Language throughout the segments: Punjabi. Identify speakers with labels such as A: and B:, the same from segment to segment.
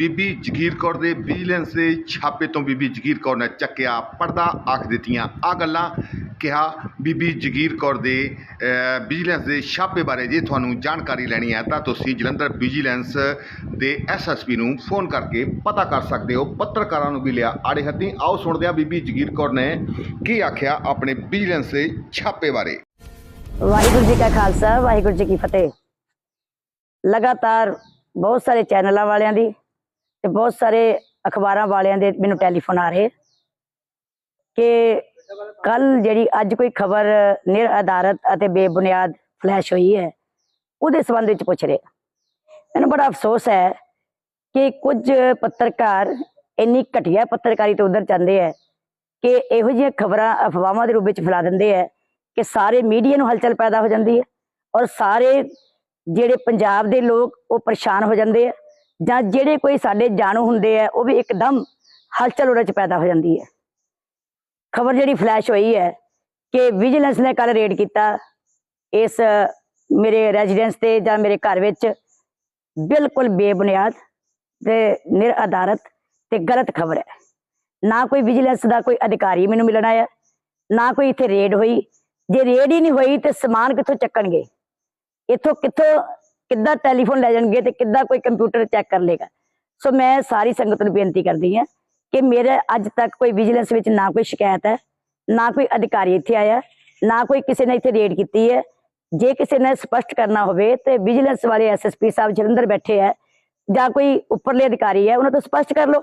A: ਬੀਬੀ ਜਗੀਰ ਕੌਰ ਦੇ ਵਿਜੀਲੈਂਸ ਦੇ ਛਾਪੇ ਤੋਂ ਬੀਬੀ ਜਗੀਰ ਕੌਰ ਨੇ ਚੱਕਿਆ, ਪਰਦਾ ਆਖ ਦਿੱਤੀਆਂ। ਆ ਗੱਲਾਂ ਕਿਹਾ ਬੀਬੀ ਜਗੀਰ ਕੌਰ ਦੇ ਵਿਜੀਲੈਂਸ ਦੇ ਛਾਪੇ ਬਾਰੇ। ਜੇ ਤੁਹਾਨੂੰ ਜਾਣਕਾਰੀ ਲੈਣੀ ਹੈ ਤਾਂ ਤੁਸੀਂ ਜਲੰਧਰ ਵਿਜੀਲੈਂਸ ਦੇ ਐਸਐਸਪੀ ਨੂੰ ਫੋਨ ਕਰਕੇ ਪਤਾ ਕਰ ਸਕਦੇ ਹੋ। ਪੱਤਰਕਾਰਾਂ ਨੂੰ ਵੀ ਲਿਆ ਆੜੇ ਹੱਥੀਂ। ਆਓ ਸੁਣਦੇ ਹਾਂ ਬੀਬੀ ਜਗੀਰ ਕੌਰ ਨੇ ਕੀ ਆਖਿਆ ਆਪਣੇ ਵਿਜੀਲੈਂਸ ਦੇ ਛਾਪੇ ਬਾਰੇ।
B: ਵਾਹਿਗੁਰੂ ਜੀ ਕਾ ਖਾਲਸਾ, ਵਾਹਿਗੁਰੂ ਜੀ ਕੀ ਫਤਿਹ। ਲਗਾਤਾਰ ਬਹੁਤ ਸਾਰੇ ਚੈਨਲਾਂ ਵਾਲਿਆਂ ਦੀ ਤੇ ਬਹੁਤ ਸਾਰੇ ਅਖਬਾਰਾਂ ਵਾਲਿਆਂ ਦੇ ਮੈਨੂੰ ਟੈਲੀਫੋਨ ਆ ਰਹੇ ਕਿ ਕੱਲ ਜਿਹੜੀ ਅੱਜ ਕੋਈ ਖਬਰ ਨਿਰ ਆਧਾਰਤ ਅਤੇ ਬੇਬੁਨਿਆਦ ਫਲੈਸ਼ ਹੋਈ ਹੈ, ਉਹਦੇ ਸੰਬੰਧ ਵਿੱਚ ਪੁੱਛ ਰਹੇ। ਮੈਨੂੰ ਬੜਾ ਅਫਸੋਸ ਹੈ ਕਿ ਕੁਝ ਪੱਤਰਕਾਰ ਇੰਨੀ ਘਟੀਆ ਪੱਤਰਕਾਰੀ ਤੋਂ ਉਧਰ ਜਾਂਦੇ ਹੈ ਕਿ ਇਹੋ ਜਿਹੀਆਂ ਖਬਰਾਂ ਅਫਵਾਹਾਂ ਦੇ ਰੂਪ ਵਿੱਚ ਫੈਲਾ ਦਿੰਦੇ ਹੈ ਕਿ ਸਾਰੇ ਮੀਡੀਆ ਨੂੰ ਹਲਚਲ ਪੈਦਾ ਹੋ ਜਾਂਦੀ ਹੈ ਔਰ ਸਾਰੇ ਜਿਹੜੇ ਪੰਜਾਬ ਦੇ ਲੋਕ ਉਹ ਪਰੇਸ਼ਾਨ ਹੋ ਜਾਂਦੇ ਆ ਜਾਂ ਜਿਹੜੇ ਕੋਈ ਸਾਡੇ ਜਾਣੂ ਹੁੰਦੇ ਆ, ਉਹ ਵੀ ਇੱਕਦਮ ਹਲਚਲ ਉਹਦੇ 'ਚ ਪੈਦਾ ਹੋ ਜਾਂਦੀ ਹੈ। ਖਬਰ ਜਿਹੜੀ ਫਲੈਸ਼ ਹੋਈ ਹੈ ਕਿ ਵਿਜੀਲੈਂਸ ਨੇ ਕੱਲ ਰੇਡ ਕੀਤਾ ਇਸ ਮੇਰੇ ਰੈਜ਼ੀਡੈਂਸ ਤੇ ਜਾਂ ਮੇਰੇ ਘਰ ਵਿੱਚ ਬਿਲਕੁਲ ਬੇਬੁਨਿਆਦ ਤੇ ਨਿਰਆਧਾਰਤ ਤੇ ਗਲਤ ਖਬਰ ਹੈ। ਨਾ ਕੋਈ ਵਿਜੀਲੈਂਸ ਦਾ ਕੋਈ ਅਧਿਕਾਰੀ ਮੈਨੂੰ ਮਿਲਣ ਆਇਆ, ਨਾ ਕੋਈ ਇੱਥੇ ਰੇਡ ਹੋਈ। ਜੇ ਰੇਡ ਹੀ ਨਹੀਂ ਹੋਈ ਤੇ ਸਮਾਨ ਕਿੱਥੋਂ ਚੱਕਣਗੇ? ਇੱਥੋਂ ਕਿੱਥੋਂ ਕਿੱਦਾਂ ਟੈਲੀਫੋਨ ਲੈ ਜਾਣਗੇ ਤੇ ਕਿੱਦਾਂ ਕੋਈ ਕੰਪਿਊਟਰ ਚੈੱਕ ਕਰ ਲੇਗਾ ਸੋ ਮੈਂ ਸਾਰੀ ਸੰਗਤ ਨੂੰ ਬੇਨਤੀ ਕਰਦੀ ਹਾਂ ਕਿ ਮੇਰੇ ਅੱਜ ਤੱਕ ਕੋਈ ਵਿਜੀਲੈਂਸ ਵਿੱਚ ਨਾ ਕੋਈ ਸ਼ਿਕਾਇਤ ਹੈ, ਨਾ ਕੋਈ ਅਧਿਕਾਰੀ ਇੱਥੇ ਆਇਆ, ਨਾ ਕੋਈ ਕਿਸੇ ਨੇ ਇੱਥੇ ਰੇਡ ਕੀਤੀ ਹੈ। ਜੇ ਕਿਸੇ ਨੇ ਸਪਸ਼ਟ ਕਰਨਾ ਹੋਵੇ ਤੇ ਵਿਜੀਲੈਂਸ ਵਾਲੇ ਐਸਐਸਪੀ ਸਾਹਿਬ ਜਲੰਧਰ ਬੈਠੇ ਹੈ ਜਾਂ ਕੋਈ ਉੱਪਰਲੇ ਅਧਿਕਾਰੀ ਹੈ, ਉਹਨਾਂ ਤੋਂ ਸਪਸ਼ਟ ਕਰ ਲਓ।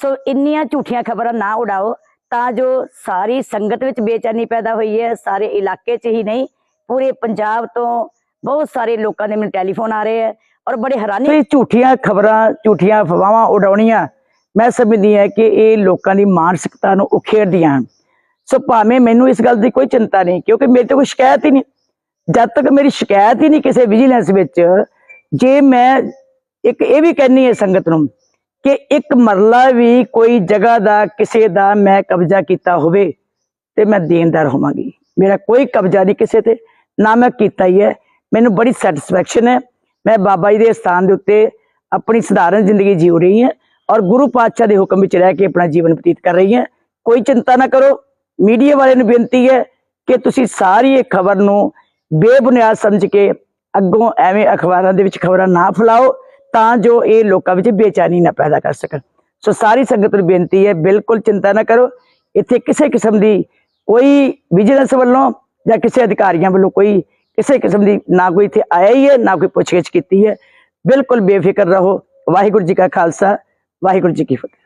B: ਸੋ ਇੰਨੀਆਂ ਝੂਠੀਆਂ ਖਬਰਾਂ ਨਾ ਉਡਾਓ ਤਾਂ ਜੋ ਸਾਰੀ ਸੰਗਤ ਵਿੱਚ ਬੇਚੈਨੀ ਪੈਦਾ ਹੋਈ ਹੈ, ਸਾਰੇ ਇਲਾਕੇ 'ਚ ਹੀ ਨਹੀਂ, ਪੂਰੇ ਪੰਜਾਬ ਤੋਂ ਬਹੁਤ ਸਾਰੇ ਲੋਕਾਂ ਦੇ ਮੈਨੂੰ ਟੈਲੀਫੋਨ ਆ ਰਹੇ ਹੈ ਔਰ ਬੜੇ ਹੈਰਾਨੀ
C: ਇਹ ਝੂਠੀਆਂ ਖਬਰਾਂ, ਝੂਠੀਆਂ ਅਫਵਾਹਾਂ ਉਡਾਉਣੀਆਂ। ਮੈਂ ਸਮਝਦੀ ਹਾਂ ਕਿ ਇਹ ਲੋਕਾਂ ਦੀ ਮਾਨਸਿਕਤਾ ਨੂੰ ਉਖੇੜਦੀਆਂ ਹਨ। ਸੋ ਭਾਵੇਂ ਮੈਨੂੰ ਇਸ ਗੱਲ ਦੀ ਕੋਈ ਚਿੰਤਾ ਨਹੀਂ, ਕਿਉਂਕਿ ਮੇਰੇ ਤੇ ਕੋਈ ਸ਼ਿਕਾਇਤ ਹੀ ਨਹੀਂ। ਜਦ ਤੱਕ ਮੇਰੀ ਸ਼ਿਕਾਇਤ ਹੀ ਨਹੀਂ ਕਿਸੇ ਵਿਜੀਲੈਂਸ ਵਿੱਚ, ਜੇ ਮੈਂ ਇੱਕ ਇਹ ਵੀ ਕਹਿਣੀ ਹੈ ਸੰਗਤ ਨੂੰ ਕਿ ਇੱਕ ਮਰਲਾ ਵੀ ਕੋਈ ਜਗ੍ਹਾ ਦਾ, ਕਿਸੇ ਦਾ ਮੈਂ ਕਬਜ਼ਾ ਕੀਤਾ ਹੋਵੇ, ਤੇ ਮੈਂ ਦੇਣਦਾਰ ਹੋਵਾਂਗੀ। ਮੇਰਾ ਕੋਈ ਕਬਜ਼ਾ ਨਹੀਂ ਕਿਸੇ ਤੇ, ਨਾ ਮੈਂ ਕੀਤਾ ਹੀ ਹੈ। ਮੈਨੂੰ ਬੜੀ ਸੈਟੀਸਫੈਕਸ਼ਨ ਹੈ। ਮੈਂ ਬਾਬਾ ਜੀ ਦੇ ਸਥਾਨ ਦੇ ਉੱਤੇ ਆਪਣੀ ਸਧਾਰਨ ਜ਼ਿੰਦਗੀ ਜੀਉ ਰਹੀ ਹਾਂ ਔਰ ਗੁਰੂ ਪਾਤਸ਼ਾਹ ਦੇ ਹੁਕਮ ਵਿੱਚ ਰਹਿ ਕੇ ਆਪਣਾ ਜੀਵਨ ਬਤੀਤ ਕਰ ਰਹੀ ਹਾਂ। ਕੋਈ ਚਿੰਤਾ ਨਾ ਕਰੋ। ਮੀਡੀਆ ਵਾਲਿਆਂ ਨੂੰ ਬੇਨਤੀ ਹੈ ਕਿ ਤੁਸੀਂ ਸਾਰੀ ਇਹ ਖਬਰ ਨੂੰ ਬੇਬੁਨਿਆਦ ਸਮਝ ਕੇ ਅੱਗੋਂ ਐਵੇਂ ਅਖਬਾਰਾਂ ਦੇ ਵਿੱਚ ਖਬਰਾਂ ਨਾ ਫੈਲਾਓ ਤਾਂ ਜੋ ਇਹ ਲੋਕਾਂ ਵਿੱਚ ਬੇਚੈਨੀ ਨਾ ਪੈਦਾ ਕਰ ਸਕਣ। ਸੋ ਸਾਰੀ ਸੰਗਤ ਨੂੰ ਬੇਨਤੀ ਹੈ, ਬਿਲਕੁਲ ਚਿੰਤਾ ਨਾ ਕਰੋ। ਇੱਥੇ ਕਿਸੇ ਕਿਸਮ ਦੀ ਕੋਈ ਵਿਜੀਲੈਂਸ ਵੱਲੋਂ ਜਾਂ ਕਿਸੇ ਅਧਿਕਾਰੀਆਂ ਵੱਲੋਂ ਕੋਈ ਕਿਸੇ ਕਿਸਮ ਦੀ ਨਾ ਕੋਈ ਇੱਥੇ ਆਇਆ ਹੀ ਹੈ, ਨਾ ਕੋਈ ਪੁੱਛਗਿੱਛ ਕੀਤੀ ਹੈ। ਬਿਲਕੁਲ ਬੇਫਿਕਰ ਰਹੋ। ਵਾਹਿਗੁਰੂ ਜੀ ਕਾ ਖਾਲਸਾ, ਵਾਹਿਗੁਰੂ ਜੀ ਕੀ ਫਤਿਹ।